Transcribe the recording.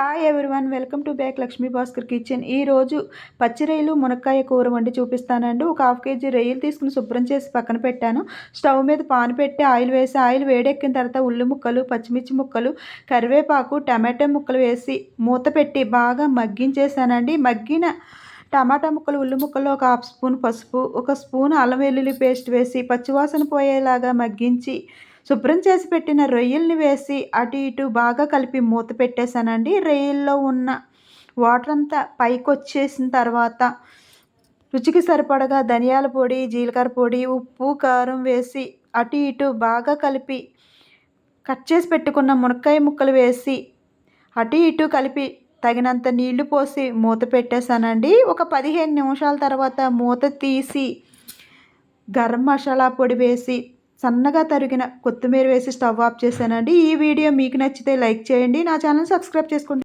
Hi everyone welcome to back Lakshmi Bhaskar kitchen. ఈరోజు పచ్చి రొయ్యలు మునక్కాయ కూర వండి చూపిస్తానండి. ఒక హాఫ్ కేజీ రొయ్యలు తీసుకుని శుభ్రం చేసి పక్కన పెట్టాను. స్టవ్ మీద పాన్ పెట్టి ఆయిల్ వేసి ఆయిల్ వేడెక్కిన తర్వాత ఉల్లి ముక్కలు పచ్చిమిర్చి ముక్కలు కరివేపాకు టమాటా ముక్కలు వేసి మూత పెట్టి బాగా మగ్గించేసానండి. మగ్గిన టమాటా ముక్కలు ఉల్లి ముక్కలు ఒక హాఫ్ స్పూన్ పసుపు ఒక స్పూన్ అల్లం వెల్లుల్లి పేస్ట్ వేసి పచ్చివాసన పోయేలాగా మగ్గించి శుభ్రం చేసి పెట్టిన రొయ్యల్ని వేసి అటు ఇటు బాగా కలిపి మూత పెట్టేశానండి. రొయ్యల్లో ఉన్న వాటర్ అంతా పైకి వచ్చేసిన తర్వాత రుచికి సరిపడగా ధనియాల పొడి జీలకర్ర పొడి ఉప్పు కారం వేసి అటు ఇటు బాగా కలిపి కట్ చేసి పెట్టుకున్న మునక్కాయ ముక్కలు వేసి అటు ఇటు కలిపి తగినంత నీళ్ళు పోసి మూత పెట్టేశానండి. ఒక పదిహేను నిమిషాల తర్వాత మూత తీసి గరం మసాలా పొడి వేసి సన్నగా తరిగిన కొత్తిమీర వేసి స్టవ్ ఆఫ్ చేశానండి. ఈ వీడియో మీకు నచ్చితే లైక్ చేయండి. నా ఛానల్ సబ్స్క్రైబ్ చేసుకోండి.